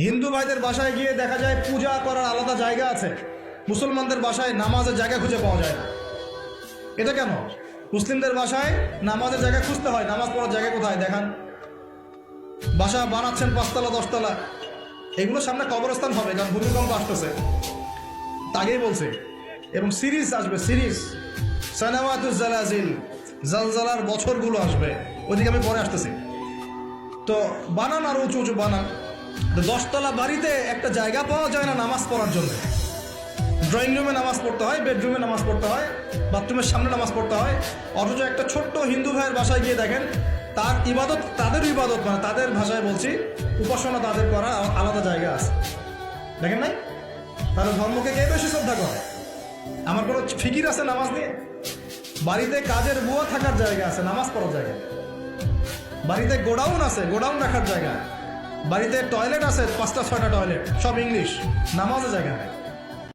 হিন্দু ভাইদের বাসায় গিয়ে দেখা যায় পূজা করার আলাদা জায়গা আছে। মুসলমানদের বাসায় নামাজের জায়গা খুঁজে পাওয়া যায় না। এটা কেন? মুসলিমদের বাসায় নামাজের জায়গা খুঁজতে হয়। নামাজ পড়ার জায়গা কোথায়? দেখান। বাসা বানাচ্ছেন পাঁচতলা, দশতলা। এগুলোর সামনে কবরস্থান হবে, কারণ ভূমিকম্প আসতেছে। আগেই বলছে। এবং সিরিজ আসবে, সিরিজ। সানাওয়াতুজ জালাজিল, জালজালার বছরগুলো আসবে। ওইদিকে আমি পরে আসতেছি। তো বানান আর উঁচু উঁচু বানান। দশতলা বাড়িতে একটা জায়গা পাওয়া যায় না নামাজ পড়ার জন্য। ড্রয়িং রুমে নামাজ পড়তে হয় বেডরুমে নামাজ পড়তে হয় বাথরুমের সামনে নামাজ পড়তে হয়। অথচ একটা ছোট্ট হিন্দু ভাইয়ের বাসায় গিয়ে দেখেন, তার ইবাদত, তাদের ইবাদত মানে তাদের ভাষায় বলছি, উপাসনা তাদের করা আলাদা জায়গা আছে। দেখেন নাই? তাহলে ধর্মকে কে বেশি শ্রদ্ধা করে? আমার কোনো ফিকির আছে নামাজ নিয়ে? বাড়িতে কাজের বুয়া থাকার জায়গা আছে, নামাজ পড়ার জায়গা। বাড়িতে গোডাউন আছে, গোডাউন রাখার জায়গা। বাড়িতে টয়লেট আছে পাঁচটা ছয়টা টয়লেট সব ইংলিশ নামাজের জায়গা নেই